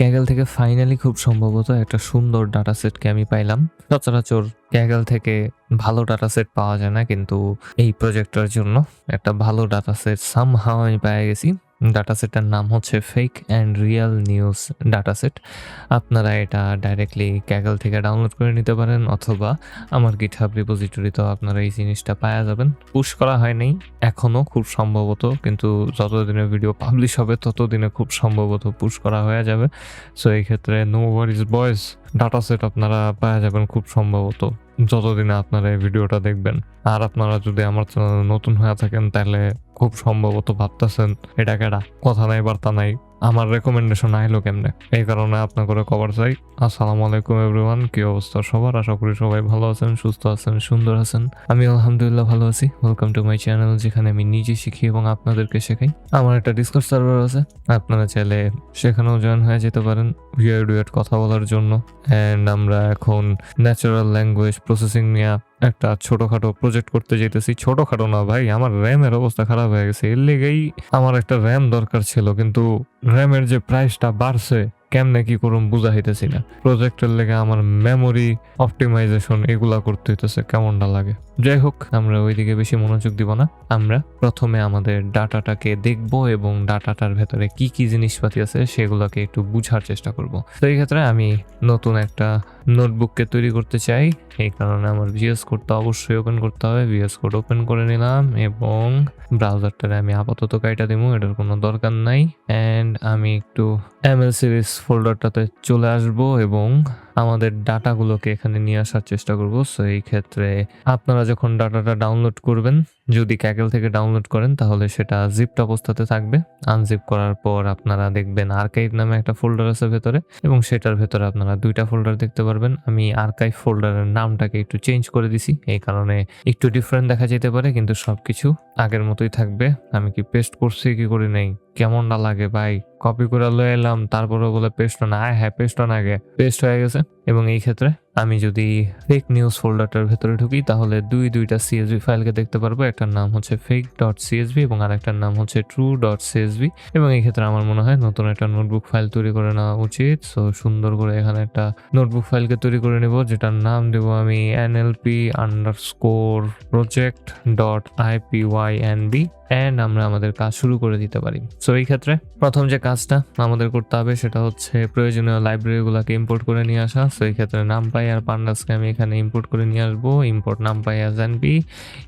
Kegel থেকে finally খুব সম্ভবত একটা সুন্দর ডাটা সেটকে আমি পাইলাম। সচরাচর ক্যাগেল থেকে ভালো ডাটা সেট পাওয়া যায় না, কিন্তু এই প্রজেক্টটার জন্য একটা ভালো ডাটা সেট সামহাও আমি পাই গেছি। ডাটা সেটটার নাম হচ্ছে fake and real news data set আপনারা এটা ডাইরেক্টলি ক্যাগেল থেকে ডাউনলোড করে নিতে পারেন, অথবা আমার গিটহাব রিপোজিটরিতেও আপনারা এই জিনিসটা পাওয়া যাবেন। পুশ করা হয়নি এখনও খুব সম্ভবত, কিন্তু যতদিনে ভিডিও পাবলিশ হবে, ততদিনে খুব সম্ভবত পুশ করা হয়ে যাবে। সো এই ক্ষেত্রে no worries boys data set আপনারা পাওয়া যাবেন খুব সম্ভবত। যতদিনে আপনারা এই ভিডিওটা দেখবেন, আর আপনারা যদি আমার চ্যানেলে নতুন হয়ে থাকেন, তাহলে খুব সম্ভবত ভাবতেছেন, এটা কেডা? কথা নাই, বার্তা নাই। আমার রেকমেন্ডেশন আইলো কেমনে? এই কারণে আপনার করে কভার চাই। আসসালামু আলাইকুম এভরিওয়ান কি অবস্থা সবার? আশা করি সবাই ভালো আছেন, সুস্থ আছেন, সুন্দর আছেন। আমি আলহামদুলিল্লাহ ভালো আছি। ওয়েলকাম টু মাই চ্যানেল যেখানে আমি নিজে শিখি এবং আপনাদেরকে শেখাই। আমার একটা ডিসকস সার্ভার আছে, আপনারা চাইলে সেখানেও জয়েন হয়ে যেতে পারেন। ডুয়েট কথা বলার জন্য। অ্যান্ড আমরা এখন ন্যাচারাল ল্যাঙ্গুয়েজ প্রসেসিং নিয়ে একটা ছোটখাটো প্রজেক্ট করতে যেতেছি ছোটখাটো না ভাই, আমার র্যামের অবস্থা খারাপ হয়ে গেছে। এর লেগেই আমার একটা র্যাম দরকার ছিল, কিন্তু র্যামের যে প্রাইসটা বাড়ছে, কেমনে কি করুম বুঝা হইতেছি না। প্রজেক্টের লেগে আমার মেমোরি অপটিমাইজেশন এগুলা করতে হইতেছে, কেমনটা লাগে? যাই হোক, আমরা ওইদিকে বেশি মনোযোগ দিব না। আমরা প্রথমে আমাদের ডাটাটাকে দেখব এবং ডাটাটার ভেতরে কি কি জিনিসপাতি আছে, সেগুলোকে একটু বুঝার চেষ্টা করব। তো এই ক্ষেত্রে আমি নতুন একটা নোটবুককে তৈরি করতে চাই। এই কারণে আমার ভিএস কোডটা অবশ্যই ওপেন করতে হবে। ভিএস কোড ওপেন করে নিলাম এবং ব্রাউজারটারে আমি আপাতত কাইটা দিব, এটার কোনো দরকার নাই। অ্যান্ড আমি একটু এমএল সিরিজ ফোল্ডারটাতে চলে আসব এবং আমাদের ডাটাগুলোকে এখানে নিয়ে আসার চেষ্টা করব। সো এই ক্ষেত্রে আপনারা যখন ডাটাটা ডাউনলোড করবেন, যদি ক্যাকেল থেকে ডাউনলোড করেন, তাহলে সেটা জিপড অবস্থাতে থাকবে। আনজিপ করার পর আপনারা দেখবেন আর্কাইভ নামে একটা ফোল্ডার আছে ভেতরে এবং সেটার ভেতরে আপনারা দুইটা ফোল্ডার দেখতে পারবেন। আমি আর্কাইভ ফোল্ডারের নামটাকে একটু চেঞ্জ করে দিছি। এই কারণে একটু ডিফারেন্ট দেখা যেতে পারে, কিন্তু সবকিছু আগের মতোই থাকবে। আমি কি পেস্ট করছি কি করি নাই? কেমনটা লাগে ভাই। কপি করে লয়ে এলাম, তারপরে বলে পেস্ট না। আয় হ্যাঁ পেস্ট না আগে। পেস্ট হয়ে গেছে। এবং এই ক্ষেত্রে আমি যদি ফেক নিউজ ফোল্ডারটার ভেতরে ঢুকি, তাহলে দুই দুইটা সিএসভি ফাইলকে দেখতে পারব। একটার নাম হচ্ছে ফেক ডট সিএসভি এবং আরেকটার নাম হচ্ছে ট্রু ডট সিএসভি এবং এই ক্ষেত্রে আমার মনে হয় নতুন একটা নোটবুক ফাইল তৈরি করে নেওয়া উচিত। সো সুন্দর করে এখানে একটা নোটবুক ফাইলকে তৈরি করে নেব, যেটার নাম দেব আমি NLP underscore project dot ipynb and আমরা আমাদের কাজ শুরু করে দিতে পারি। সো এই ক্ষেত্রে প্রথম যে কাজটা আমাদের করতে হবে সেটা হচ্ছে প্রয়োজনীয় লাইব্রেরিগুলোকে ইম্পোর্ট করে নিয়ে আসা। সো এই ক্ষেত্রে নাম পাই আর পান্ডাসকে আমি এখানে ইম্পোর্ট করে নিয়ে আসব। ইম্পোর্ট নাম পাই অ্যাজ এন পি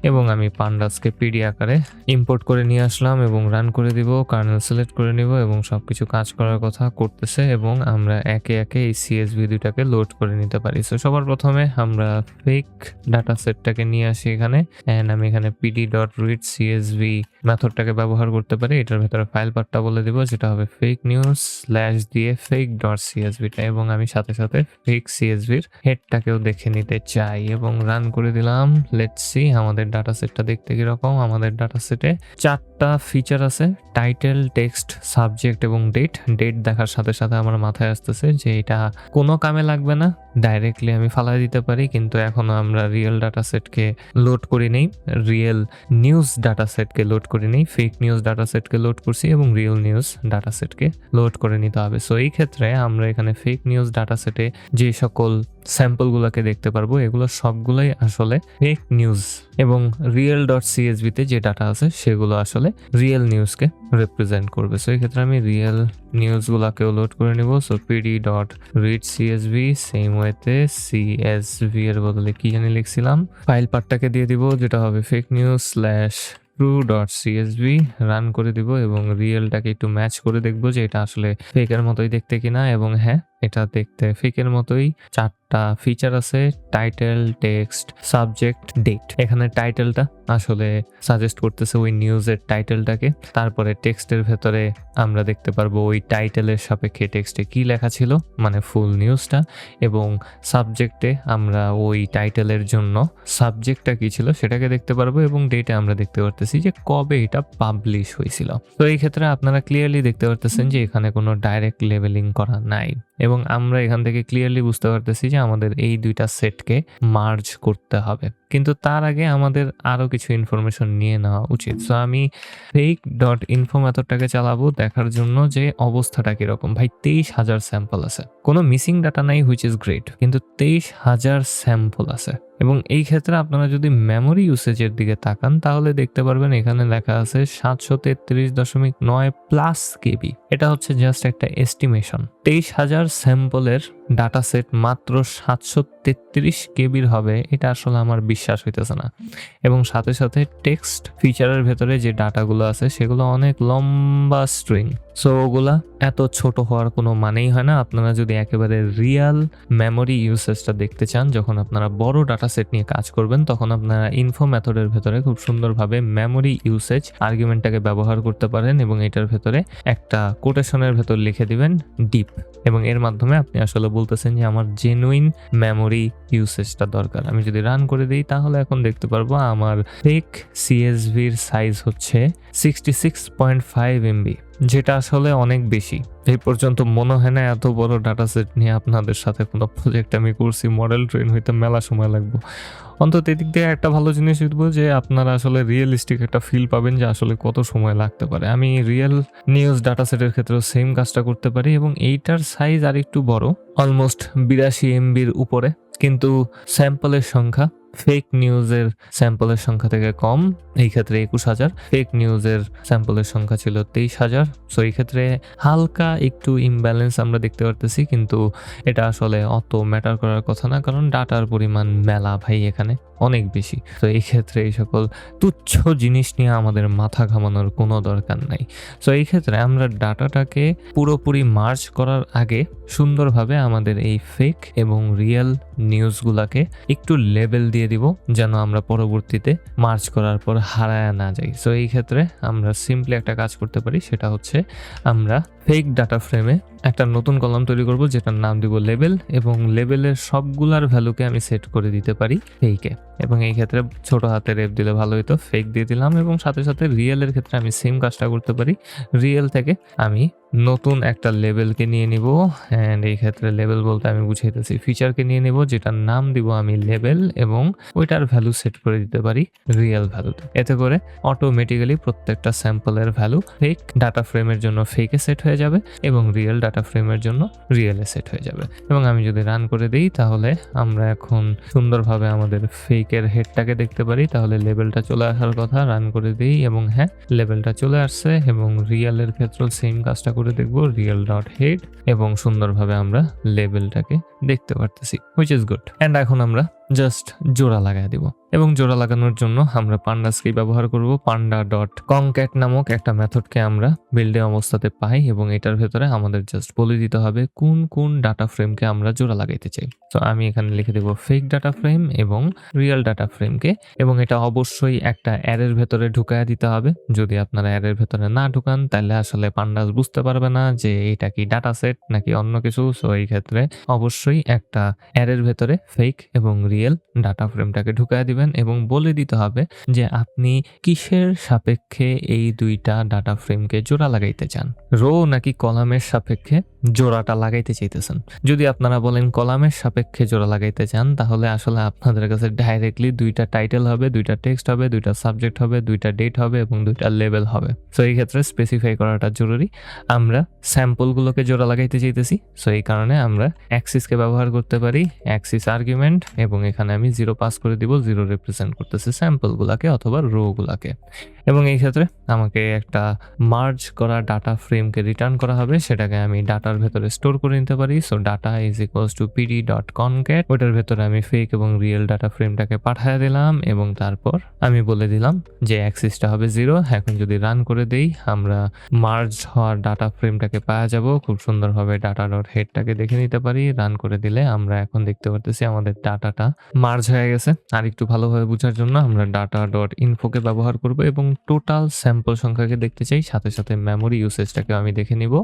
এবং আমি পান্ডাসকে পিডি আকারে ইম্পোর্ট করে নিয়ে আসলাম এবং রান করে দিব কার্নেল সিলেক্ট করে নিব এবং সব কিছু কাজ করার কথা করতেছে এবং আমরা একে একে এই সিএসভি দুইটাকে লোড করে নিতে পারি। সো সবার প্রথমে আমরা ফেক ডাটা সেটটাকে নিয়ে আসি এখানে অ্যান্ড আমি এখানে পিডি ডট রিড সিএসভি মেথডটাকে ব্যবহার করতে পারি, এটার ভেতরে ফাইল পার্টটা বলে দিব, যেটা হবে ফেক নিউজ স্ল্যাশ দিয়ে ফেক ডট সিএসভিটা এবং আমি সাথে সাথে ফেক সিএসভির হেডটাকেও দেখে নিতে চাই, এবং রান করে দিলাম। লেটস সি আমাদের ডাটা সেটটা দেখতে কীরকম? আমাদের ডাটা সেটে চারটা ফিচার আছে টাইটেল টেক্সট সাবজেক্ট এবং ডেট ডেট দেখার সাথে সাথে আমার মাথায় আসতেছে যে এটা কোনো কামে লাগবে না ডাইরেক্টলি আমি ফালাই দিতে পারি, কিন্তু এখনও আমরা রিয়েল ডাটা সেটকে লোড করি নেই। রিয়েল নিউজ ডাটা সেটকে লোড করি নিই ফেক নিউজ ডাটা সেটকে লোড করছি এবং রিয়েল নিউজ ডাটা সেটকে লোড করে নিতে হবে। সো এই ক্ষেত্রে আমরা এখানে ফেক নিউজ ডাটা সেটে যে সকল স্যাম্পলগুলোকে দেখতে পারব, এগুলো সবগুলোই আসলে ফেক নিউজ এবং রিয়েল ডট সিএসবিতে যে ডাটা আছে, সেগুলো আসলে রিয়েল নিউজকে রিপ্রেজেন্ট করবে। সো এই ক্ষেত্রে আমি রিয়েল নিউজগুলোকেও লোড করে নিব। So PD dot read CSV same ওয়েতে সিএসভি এর বদলে কি জানি লিখছিলাম? ফাইল পার্টটাকে দিয়ে দিব, যেটা হবে fake news slash true dot CSV run করে দিব এবং রিয়েলটাকে একটু ম্যাচ করে দেখব যে এটা আসলে ফেকের মতোই দেখতে কিনা এবং হ্যাঁ এটা দেখতে ফেকের মতোই। চারটা ফিচার আছে টাইটেল টেক্সট সাবজেক্ট ডেট এখানে টাইটেলটা আসলে সাজেস্ট করতেছে ওই নিউজের টাইটেলটাকে তারপরে টেক্সটের ভেতরে আমরা দেখতে পারব ওই টাইটেলের সাপেক্ষে টেক্সটে কি লেখা ছিল মানে ফুল নিউজটা এবং সাবজেক্টে আমরা ওই টাইটেলের জন্য সাবজেক্টটা কি ছিল সেটাকে দেখতে পারব এবং ডেটে আমরা দেখতে পারতেছি যে কবে এটা পাবলিশ হয়েছিল। তো এই ক্ষেত্রে আপনারা ক্লিয়ারলি দেখতে পারতেছেন যে এখানে কোনো ডাইরেক্ট লেভেলিং করা নাই। এবং আমরা এখান থেকে ক্লিয়ারলি বুঝতে পারতেছি যে আমাদের এই দুইটা সেটকে মার্জ করতে হবে। কিন্তু তার আগে আমাদের আরও কিছু ইনফরমেশন নিয়ে নেওয়া উচিত। সো আমি ফেক ডট ইনফো মেথডটাকে চালাবো দেখার জন্য যে অবস্থাটা কীরকম। ভাই, তেইশ হাজার স্যাম্পল আছে। কোনো মিসিং ডাটা নাই হুইচ ইজ গ্রেট কিন্তু তেইশ হাজার স্যাম্পল আছে। এবং এই ক্ষেত্রে আপনারা যদি মেমোরি ইউসেজের দিকে তাকান, তাহলে দেখতে পারবেন এখানে লেখা আছে সাতশো তেত্রিশ দশমিক নয় প্লাস কেবি। এটা হচ্ছে জাস্ট একটা এস্টিমেশন তেইশ হাজার স্যাম্পলের ডাটা সেট মাত্র সাতশো তেত্রিশ কেবির হবে, এটা আসলে আমার বিশ্বাস হইতেছে না। এবং সাথে সাথে টেক্সট ফিচারের ভেতরে যে ডাটাগুলো আছে, সেগুলো অনেক লম্বা স্ট্রিং সো ওগুলা এত ছোট হওয়ার কোনো মানেই হয় না। আপনারা যদি একেবারে রিয়াল মেমোরি ইউসেজটা দেখতে চান, যখন আপনারা বড় ডাটা সেট নিয়ে কাজ করবেন, তখন আপনারা ইনফো মেথডের ভেতরে খুব সুন্দরভাবে মেমোরি ইউসেজ আর্গুমেন্টটাকে ব্যবহার করতে পারেন এবং এটার ভেতরে একটা কোটেশনের ভেতর লিখে দিবেন ডিপ এবং এর মাধ্যমে আপনি আসলে বলতেছেন যে, আমার জেনুইন মেমোরি ইউসেজটা দরকার। আমি যদি রান করে দিই, তাহলে এখন দেখতে পারব আমার ফেক সিএসভির সাইজ হচ্ছে sixty six point five MB যেটা আসলে অনেক বেশি। এই পর্যন্ত মনে হয় না এত বড় ডাটা সেট নিয়ে আপনাদের সাথে কোনো প্রজেক্ট আমি করছি মডেল ট্রেন হইতে মেলা সময় লাগবো। অন্তত এদিক দিয়ে একটা ভালো জিনিস শিখব যে আপনারা আসলে রিয়েলিস্টিক একটা ফিল পাবেন যে আসলে কত সময় লাগতে পারে। আমি রিয়েল নিউজ ডাটা সেটের ক্ষেত্রেও সেম কাজটা করতে পারি এবং এইটার সাইজ আর একটু বড় অলমোস্ট বিরাশি এমবির উপরে। কিন্তু স্যাম্পলের সংখ্যা ফেক নিউজের স্যাম্পলের সংখ্যা থেকে কম, এই ক্ষেত্রে একুশ হাজার। ফেক নিউজের স্যাম্পলের সংখ্যা ছিল তেইশ হাজার। সো এই ক্ষেত্রে হালকা একটু ইমব্যালেন্স আমরা দেখতে পারতেছি, কিন্তু এটা আসলে অত ম্যাটার করার কথা না, কারণ ডাটার পরিমাণ মেলা ভাই এখানে অনেক বেশি। তো এই ক্ষেত্রে এই সকল তুচ্ছ জিনিস নিয়ে আমাদের মাথা ঘামানোর কোনো দরকার নাই। সো এই ক্ষেত্রে আমরা ডাটাটাকে পুরোপুরি মার্চ করার আগে সুন্দরভাবে আমাদের এই ফেক এবং রিয়েল নিউজগুলাকে একটু লেভেল দিয়ে দিব যেন আমরা পরবর্তীতে মার্চ করার পর হারায় না যাই। সো এই ক্ষেত্রে আমরা সিম্পলি একটা কাজ করতে পারি, সেটা হচ্ছে আমরা ফেক ডাটা ফ্রেমে একটা নতুন কলাম তৈরি করব, যেটার নাম দিব লেবেল এবং লেবেলের সবগুলার ভ্যালুকে আমি সেট করে দিতে পারি ফেকে এবং এই ক্ষেত্রে ছোট হাতে রেপ দিলে ভালো হতো ফেক দিয়ে দিলাম, এবং সাথে সাথে রিয়েলের ক্ষেত্রে আমি সেম কাজটা করতে পারি। রিয়েল থেকে আমি নতুন একটা লেবেলকে নিয়ে নিব অ্যান্ড এই ক্ষেত্রে লেবেল বলতে আমি বুঝাইতেছি ফিচারকে নিয়ে নিব, যেটার নাম দিব আমি লেবেল এবং ওইটার ভ্যালু সেট করে দিতে পারি রিয়েল ভ্যালুতে এতে করে অটোমেটিক্যালি প্রত্যেকটা স্যাম্পলের ভ্যালু ফেক ডাটা ফ্রেমের জন্য ফেকে সেট হয়ে যাবে এবং রিয়েল ডাটা ফ্রেমের জন্য রিয়েলে সেট হয়ে যাবে। এবং আমি যদি রান করে দিই, তাহলে আমরা এখন সুন্দরভাবে আমাদের ফেকের হেডটাকে দেখতে পারি। তাহলে লেভেলটা চলে আসার কথা রান করে দিই এবং হ্যাঁ লেভেলটা চলে আসছে এবং রিয়েলের ক্ষেত্রেও সেম কাজটা করে দেখব রিয়েল ডট হেড এবং সুন্দরভাবে আমরা লেভেলটাকে দেখতে পারতেছি হুইচ ইজ গুড অ্যান্ড এখন আমরা জাস্ট জোড়া লাগাই দিব। এবং জোড়া লাগানোর জন্য আমরা পান্ডাসকে ব্যবহার করব। পান্ডা ডট কংক্যাট নামক একটা মেথডকে আমরা বিল্ডে অবস্থাতে পাই এবং এটার ভেতরে আমাদের জাস্ট বলে দিতে হবে কোন কোন ডাটা ফ্রেমকে আমরা জোড়া লাগাইতে চাই। তো আমি এখানে লিখে দেব ফেক ডাটা ফ্রেম এবং রিয়েল ডাটা ফ্রেমকে এবং এটা অবশ্যই একটা অ্যারের ভেতরে ঢুকায় দিতে হবে। যদি আপনারা অ্যারের ভেতরে না ঢুকান, তাহলে আসলে পান্ডাস বুঝতে পারবে না যে এটা কি ডাটা সেট নাকি অন্য কিছু। সো এই ক্ষেত্রে অবশ্যই একটা অ্যারের ভেতরে ফেক এবং রিয়েল ডাটা ফ্রেমটাকে ঢুকায় দিবেন এবং বলে দিতে হবে যে আপনি কিসের সাপেক্ষে এই দুইটা ডাটা ফ্রেমকে জোড়া লাগাইতে চান। রো নাকি কলামের সাপেক্ষে? জোড়াটা লাগাইতে চাইতেছেন। যদি আপনারা বলেন কলামের সাপেক্ষে জোড়া লাগাইতে চান, তাহলে আসলে আপনাদের কাছে ডাইরেক্টলি দুইটা টাইটেল হবে, দুইটা টেক্সট হবে, দুইটা সাবজেক্ট হবে, দুইটা ডেট হবে এবং দুইটা লেভেল হবে। সো এই ক্ষেত্রে স্পেসিফাই করাটা জরুরি। আমরা স্যাম্পলগুলোকে জোড়া লাগাইতে চাইতেছি। সো এই কারণে আমরা অ্যাক্সিসকে ব্যবহার করতে পারি অ্যাক্সিস আর্গুমেন্ট এবং এখানে আমি জিরো পাস করে দিব জিরো রিপ্রেজেন্ট করতেছি স্যাম্পলগুলোকে অথবা রোগুলাকে এবং এই ক্ষেত্রে আমাকে একটা মার্জ করা ডাটা ফ্রেমকে রিটার্ন করা হবে, সেটাকে আমি ডাটার ভেতরে স্টোর করে নিতে পারি। So data is equals to PD dot concat ওটার ভেতরে আমি ফেক এবং রিয়েল ডাটা ফ্রেমটাকে পাঠিয়ে দিলাম এবং তারপর আমি বলে দিলাম যে অ্যাক্সিসটা হবে জিরো এখন যদি রান করে দেই, আমরা মার্জ হওয়ার ডাটা ফ্রেমটাকে পাওয়া যাব। খুব সুন্দরভাবে ডাটা ডট হেডটাকে দেখে নিতে পারি। রান করে দিলে আমরা এখন দেখতে পারতেছি আমাদের ডাটাটা মার্জ হয়ে গেছে। আর একটু ভালোভাবে বোঝার জন্য আমরা ডাটা ডট ইনফোকে ব্যবহার করব এবং টোটাল স্যাম্পল সংখ্যাকে দেখতে চাই। সাথে সাথে মেমোরি ইউসেজটাকে আমি দেখে নিব।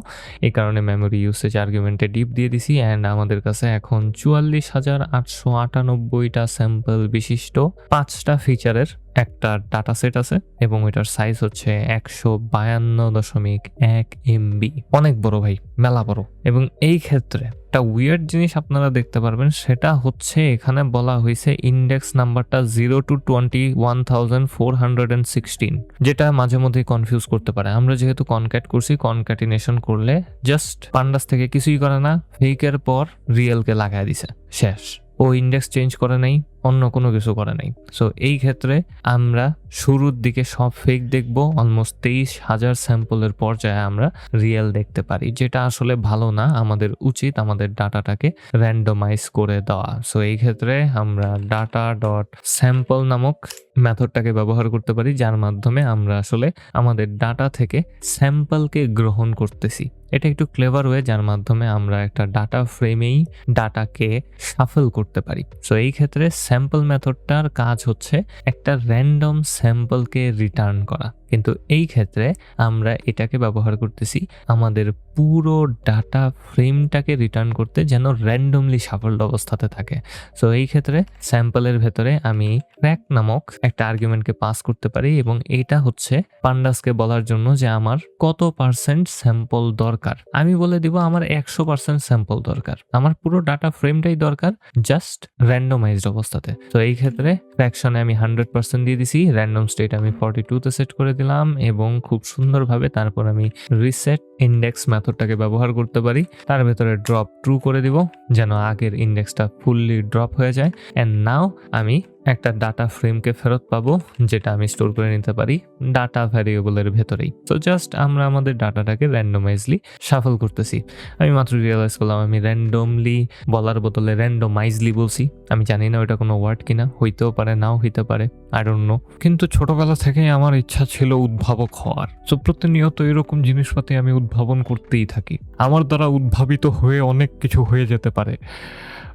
এই কারণে মেমোরি ইউসেজ আর্গুমেন্টে ডিপ দিয়ে দিছি অ্যান্ড আমাদের কাছে এখন চুয়াল্লিশ হাজার আটশো আটানব্বইটা স্যাম্পল বিশিষ্ট পাঁচটা ফিচারের একটা ডাটা সেট আছে এবং এটার সাইজ হচ্ছে একশো বায়ান্ন দশমিক এক এমবি অনেক বড় ভাই, মেলা বড়। এবং এই ক্ষেত্রে একটা উইয়ার্ড জিনিস আপনারা দেখতে পারবেন, সেটা হচ্ছে এখানে বলা হয়েছে ইন্ডেক্স নাম্বারটা zero to twenty one thousand four hundred and sixteen যেটা মাঝে মধ্যে কনফিউজ করতে পারে। আমরা যেহেতু কনক্যাট করছি কনক্যাটিনেশন করলে জাস্ট পান্ডাস থেকে কিছুই করে না ফেকের পর রিয়েলকে লাগাই দিছে। শেষ। ও ইন্ডেক্স চেঞ্জ করে নাই অন্য কোনো কিছু করে নাই। সো এই ক্ষেত্রে আমরা শুরুর দিকে সব ফেক দেখব অলমোস্ট তেইশ হাজার স্যাম্পলের পর্যায়ে আমরা রিয়েল দেখতে পারি, যেটা আসলে ভালো না, আমাদের উচিত আমাদের ডাটাটাকে র্যান্ডমাইজ করে দেওয়া। সো এই ক্ষেত্রে আমরা ডাটা ডট স্যাম্পল নামক মেথডটাকে ব্যবহার করতে পারি, যার মাধ্যমে আমরা আসলে আমাদের ডাটা থেকে স্যাম্পলকে গ্রহণ করতেছি। এটা একটু ক্লেভার ওয়ে যার মাধ্যমে আমরা একটা ডাটা ফ্রেমেই ডাটাকে সাফল করতে পারি। সো এই ক্ষেত্রে স্যাম্পল মেথডটার কাজ হচ্ছে একটা র্যান্ডম স্যাম্পলকে রিটার্ন করা। কিন্তু এই ক্ষেত্রে আমরা এটাকে ব্যবহার করতেছি আমাদের পুরো ডাটা ফ্রেমটাকে রিটার্ন করতে যেন র্যান্ডমলি সাফল্য অবস্থাতে থাকে। সো এই ক্ষেত্রে স্যাম্পলের ভেতরে আমি ক্র্যাক নামক একটা আর্গুমেন্টকে পাস করতে পারি এবং এইটা হচ্ছে পান্ডাসকে বলার জন্য যে আমার কত পার্সেন্ট স্যাম্পল দরকার। আমি বলে দিব আমার একশো পার্সেন্ট স্যাম্পল দরকার। আমার পুরো ডাটা ফ্রেমটাই দরকার জাস্ট র্যান্ডমাইজড অবস্থাতে। তো এই ক্ষেত্রে ফ্র্যাকশনে আমি হান্ড্রেড পার্সেন্ট দিয়ে দিছি র্যান্ডম স্টেট আমি ফর্টি টুতে সেট করে দিলাম এবং খুব সুন্দরভাবে তারপর আমি রিসেট ইন্ডেক্স মেথডটাকে ব্যবহার করতে পারি। তার ভেতরে ড্রপ ট্রু করে দিব, যেন আগের ইন্ডেক্সটা ফুললি ড্রপ হয়ে যায়। অ্যান্ড নাও আমি একটা ডাটা ফ্রেমকে ফেরত পাবো, যেটা আমি স্টোর করে নিতে পারি ডাটা ভ্যারিয়েবলের ভেতরেই। তো জাস্ট আমরা আমাদের ডাটাটাকে র্যান্ডোমাইজলি সাফল করতেছি। আমি মাত্র রিয়েলাইজ করলাম, আমি র্যান্ডমলি বলার বদলে র্যান্ডোমাইজলি বলছি। আমি জানি না ওটা কোনো ওয়ার্ড কিনা, হইতেও পারে, নাও হইতে পারে ডোন্ট নো কিন্তু ছোটবেলা থেকেই আমার ইচ্ছা ছিল উদ্ভাবক হওয়ার। তো প্রতিনিয়ত এরকম জিনিসপাতি আমি উদ্ভাবন করতেই থাকি। আমার দ্বারা উদ্ভাবিত হয়ে অনেক কিছু হয়ে যেতে পারে।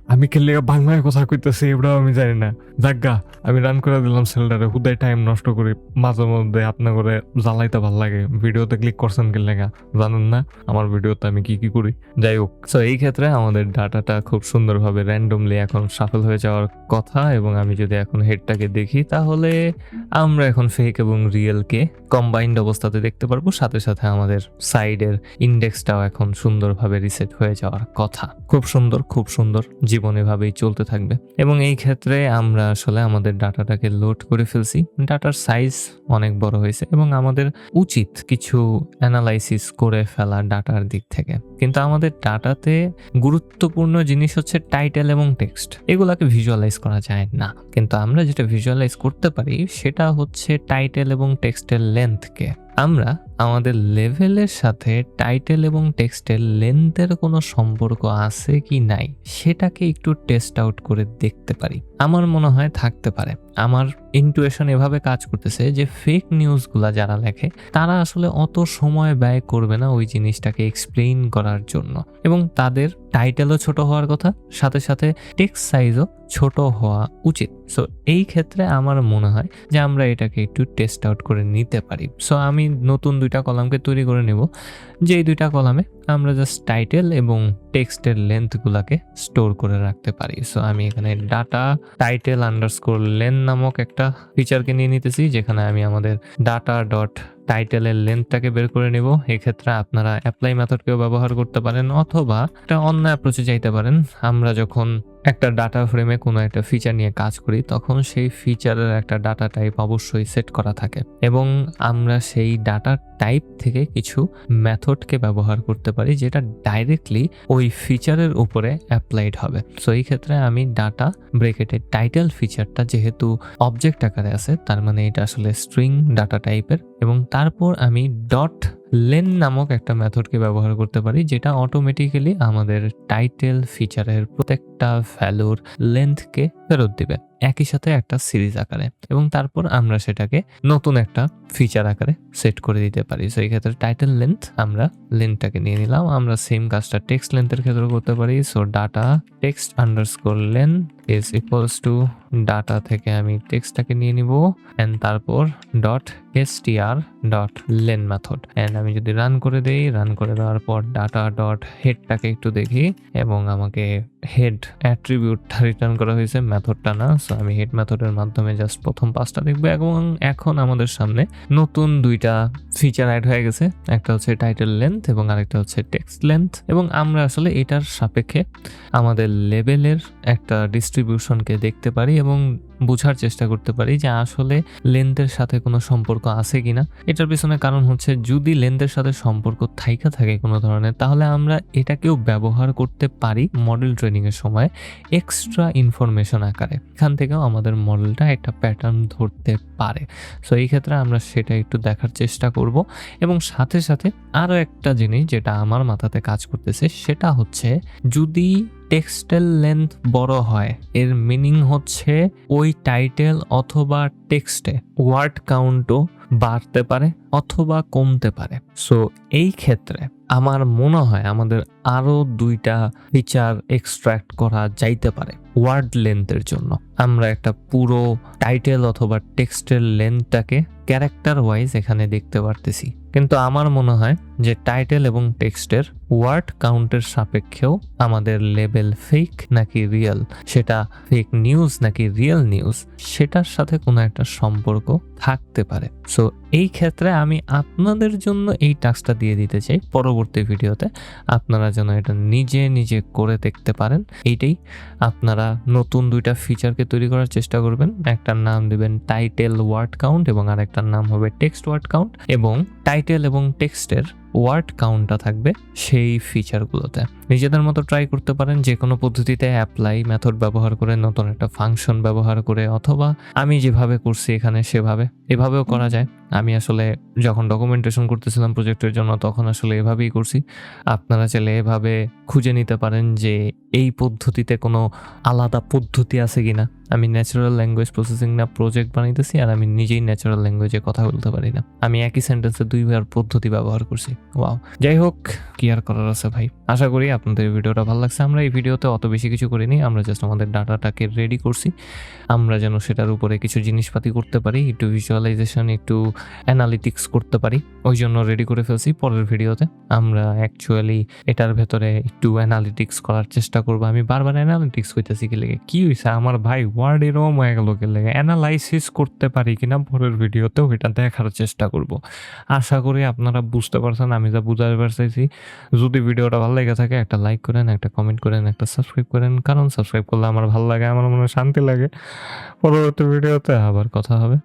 আমি লেগে বাংলায় কথা কইতেছি এটাও আমি জানি না। জাগা আমি রান করে দিলাম সেলটারে হুদায় টাইম নষ্ট করি মাঝে মধ্যে আপনার করে জ্বালাইতে ভালো লাগে। ভিডিওতে ক্লিক করছেন কে লেগা জানেন না আমার ভিডিওতে আমি কি কি করি। যাই হোক সো এই ক্ষেত্রে আমাদের ডাটাটা খুব সুন্দরভাবে র্যান্ডমলি এখন সাফল হয়ে যাওয়ার কথা এবং আমি যদি এখন হেডটাকে দেখি, তাহলে আমরা এখন ফেক এবং রিয়েলকে কম্বাইন্ড অবস্থাতে দেখতে পারব। সাথে সাথে আমাদের সাইডের ইন্ডেক্সটাও এখন সুন্দরভাবে রিসেট হয়ে যাওয়ার কথা। খুব সুন্দর খুব সুন্দর। জীবন এভাবেই চলতে থাকবে। এবং এই ক্ষেত্রে আমরা আসলে আমাদের ডাটাটাকে লোড করে ফেলছি। ডাটার সাইজ অনেক বড় হয়েছে এবং আমাদের উচিত কিছু অ্যানালাইসিস করে ফেলা ডাটার দিক থেকে। কিন্তু আমাদের ডাটাতে গুরুত্বপূর্ণ জিনিস হচ্ছে টাইটেল এবং টেক্সট এগুলাকে ভিজুয়ালাইজ করা যায় না। কিন্তু আমরা যেটা ভিজুয়ালাইজ করতে পারি সেটা হচ্ছে টাইটেল এবং টেক্সটের লেন্থকে আমরা আমাদের লেভেলের সাথে টাইটেল এবং টেক্সটের লেন্থের কোনো সম্পর্ক আছে কি নাই, সেটাকে একটু টেস্ট আউট করে দেখতে পারি। আমার মনে হয় থাকতে পারে। আমার ইন্টুয়েশন এভাবে কাজ করতেছে যে ফেক নিউজগুলা যারা লেখে, তারা আসলে অত সময় ব্যয় করবে না ওই জিনিসটাকে এক্সপ্লেইন করার জন্য। এবং তাদের টাইটেলও ছোট হওয়ার কথা, সাথে সাথে টেক্সট সাইজও ছোট হওয়া উচিত। সো এই ক্ষেত্রে আমার মনে হয় যে আমরা এটাকে একটু টেস্ট আউট করে নিতে পারি। সো আমি নতুন দুইটা কলামকে তৈরি করে নেব যে এই দুইটা কলামে আমরা জাস্ট টাইটেল এবং টেক্সটের লেন্থগুলোকে স্টোর করে রাখতে পারি। সো আমি এখানে ডাটা টাইটেল আন্ডারস্কোর লেন নামক একটা ফিচারকে নিয়ে নিতেছি, যেখানে আমি আমাদের ডাটা ডট টাইটেলের লেন্থটাকে বের করে নেব। এক্ষেত্রে আপনারা অ্যাপ্লাই মেথডকেও ব্যবহার করতে পারেন, অথবা একটা অন্য অ্যাপ্রোচে যাইতে পারেন। আমরা যখন একটা ডাটা ফ্রেমে কোনো একটা ফিচার নিয়ে কাজ করি, তখন সেই ফিচারের একটা ডাটা টাইপ অবশ্যই সেট করা থাকে এবং আমরা সেই ডাটা টাইপ থেকে কিছু মেথডকে ব্যবহার করতে পারি যেটা ডাইরেক্টলি ওই ফিচারের উপরে অ্যাপ্লাইড হবে। সো এই ক্ষেত্রে আমি ডাটা ব্রেকেটের টাইটেল ফিচারটা যেহেতু অবজেক্ট আকারে আছে, তার মানে এটা আসলে স্ট্রিং ডাটা টাইপের এবং তারপর আমি ডট লেন নামক একটা মেথডকে ব্যবহার করতে পারি, যেটা অটোমেটিক্যালি আমাদের টাইটেল ফিচারের প্রত্যেকটা ভ্যালুর লেন্থকে ফেরত দিবে। একই সাথে একটা সিরিজ আকারে এবং তারপর আমরা সেটাকে নতুন একটা ফিচার আকারে সেট করে দিতে পারি। সো ক্ষেত্রে টাইটেল লেন্থ আমরা লেন্থটাকে নিয়ে নিলাম। আমরা সেম কাজটা টেক্সট লেন্থের ক্ষেত্রে করতে পারি। So data text underscore len is equals to data থেকে আমি টেক্সটটাকে নিয়ে নিব। অ্যান্ড তারপর dot STR dot len method and আমি যদি রান করে দেই রান করে দেওয়ার পর ডাটা ডট হেডটাকে একটু দেখি এবং আমাকে হেড অ্যাট্রিবিউটটা রিটার্ন করা হয়েছে। মেথডটা না। সো আমি হেড মেথডের মাধ্যমে জাস্ট প্রথম পাঁচটা দেখব এবং এখন আমাদের সামনে নতুন দুইটা ফিচার অ্যাড হয়ে গেছে। একটা হচ্ছে টাইটেল লেন্থ এবং আরেকটা হচ্ছে টেক্সট লেন্থ এবং আমরা আসলে এটার সাপেক্ষে আমাদের লেভেলের একটা ডিস্ট্রিবিউশনকে দেখতে পারি এবং বোঝার চেষ্টা করতে পারি যে আসলে লেন্থের সাথে কোনো সম্পর্ক আছে কিনা। এটার পিছনে কারণ হচ্ছে যদি লেন্থের সাথে সম্পর্ক থাইকা থাকে কোনো ধরনের, তাহলে আমরা এটাকেও ব্যবহার করতে পারি মডেল ট্রেনিং এর সময় এক্সট্রা ইনফরমেশন আকারে। এখান থেকেও আমাদের মডেলটা একটা প্যাটার্ন ধরতে পারে। সো এই ক্ষেত্রে আমরা সেটা একটু দেখার চেষ্টা করব। এবং সাথে সাথে আরও একটা জিনিস যেটা আমার মাথাতে কাজ করতেছে, সেটা হচ্ছে যদি টেক্সটের লেন্থ বড় হয়, এর মিনিং হচ্ছে ওই টাইটেল অথবা টেক্সটে ওয়ার্ড কাউন্টও বাড়তে পারে অথবা কমতে পারে। সো এই ক্ষেত্রে আমার মনে হয় আমাদের আরও দুইটা ফিচার এক্সট্রাক্ট করা যাইতে পারে ওয়ার্ড লেন্থের জন্য। আমরা একটা পুরো টাইটেল অথবা টেক্সটের লেন্থটাকে ক্যারেক্টার ওয়াইজ এখানে দেখতে পারতেছি। কিন্তু আমার মনে হয় যে টাইটেল এবং টেক্সটের ওয়ার্ড কাউন্টের সাপেক্ষেও আমাদের লেভেল ফেক নাকি রিয়েল সেটা ফেক নিউজ নাকি রিয়েল নিউজ সেটার সাথে কোনো একটা সম্পর্ক থাকতে পারে। সো এই ক্ষেত্রে আমি আপনাদের জন্য এই টাস্কটা দিয়ে দিতে চাই পরবর্তী ভিডিওতে। আপনারা যেন এটা নিজে নিজে করে দেখতে পারেন। এইটাই আপনারা নতুন দুইটা ফিচারকে তৈরি করার চেষ্টা করবেন। একটার নাম দিবেন টাইটেল ওয়ার্ড কাউন্ট এবং আরেকটার নাম হবে টেক্সট ওয়ার্ড কাউন্ট এবং টাইটেল এবং টেক্সটের ওয়ার্ড কাউন্টটা থাকবে সেই ফিচারগুলোতে নিজেদের মতো ট্রাই করতে পারেন যে কোনো পদ্ধতিতে অ্যাপ্লাই মেথড ব্যবহার করে, নতুন একটা ফাংশন ব্যবহার করে, অথবা আমি যেভাবে করছি এখানে সেভাবে। এভাবেও করা যায়। আমি আসলে যখন ডকুমেন্টেশন করতেছিলাম প্রজেক্টের জন্য, তখন আসলে এভাবেই করছি। আপনারা চাইলে এভাবে খুঁজে নিতে পারেন যে এই পদ্ধতিতে কোনো আলাদা পদ্ধতি আছে কিনা। আমি ন্যাচারাল ল্যাঙ্গুয়েজ প্রসেসিং না প্রজেক্ট বানাইতেছি, আর আমি নিজেই ন্যাচারাল ল্যাঙ্গুয়েজে কথা বলতে পারি না। আমি একই সেন্টেন্সে দুইবার পদ্ধতি ব্যবহার করছি। ওয়াও যাই হোক কি আর করার আছে ভাই? আশা করি আপনাদের ভিডিওটা ভালো লাগছে। আমরা এই ভিডিওতে অত বেশি কিছু করিনি, আমরা জাস্ট আমাদের ডাটাটাকে রেডি করছি। আমরা যেন সেটার উপরে কিছু জিনিসপাতি করতে পারি, একটু ভিজুয়ালাইজেশন একটু অ্যানালিটিক্স করতে পারি, ওই জন্য রেডি করে ফেলছি। পরের ভিডিওতে আমরা অ্যাকচুয়ালি এটার ভেতরে একটু অ্যানালিটিক্স করার চেষ্টা করব। আমি বারবার অ্যানালিটিক্স হইতেছি কি লেগে? কি হয়েছে আমার ভাই ওয়ার্ড এরকম হয়ে গেল কি লেগে? অ্যানালাইসিস করতে পারি কিনা পরের ভিডিওতেও এটা দেখার চেষ্টা করব। আশা করি আপনারা বুঝতে পারছেন। আমি যা বুঝাতে পারছি যদি ভিডিওটা ভালো লেগে থাকে, একটা লাইক করেন, একটা কমেন্ট করেন, একটা সাবস্ক্রাইব করেন। কারণ সাবস্ক্রাইব করলে আমার ভালো লাগে, আমার মনে শান্তি লাগে। পরবর্তী ভিডিওতে আবার কথা হবে।